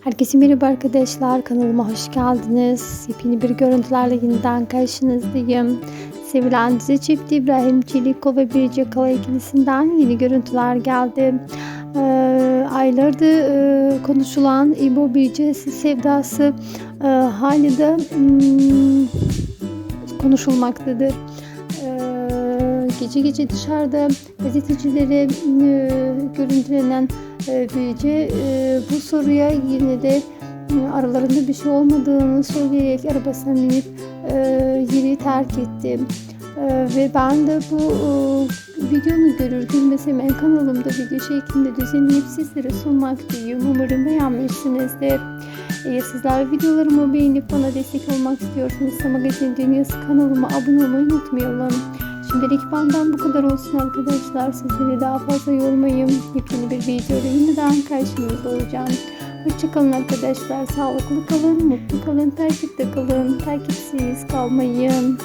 Herkese merhaba arkadaşlar. Kanalıma hoş geldiniz. Yepyeni bir görüntülerle yeniden karşınızdayım. Sevilen dizi çift İbrahim Çeliko ve Birce Kala ikilisinden yeni görüntüler geldi. Ee, aylardır e, konuşulan İbo Birce sevdası e, hali de hmm, konuşulmaktadır. Gece gece dışarıda gazetecilere e, görüntülenen e, Birce e, bu soruya yine de e, aralarında bir şey olmadığını söyleyerek arabasına binip e, yeri terk etti. E, ve ben de bu e, videonu görür görmez hemen kanalımda video şeklinde düzenleyip sizlere sunmaktayım. Umarım beğenmişsinizdir. Eğer sizler videolarımı beğenip bana destek olmak istiyorsanız Magazin Dünyası kanalıma abone olmayı unutmayalım. Şimdilik benden bu kadar olsun arkadaşlar. Sizleri daha fazla yormayayım. Yepyeni bir videoda yeniden karşınızda olacağım. Hoşçakalın arkadaşlar. Sağlıklı kalın, mutlu kalın, takipte kalın. Takipsiz kalmayın.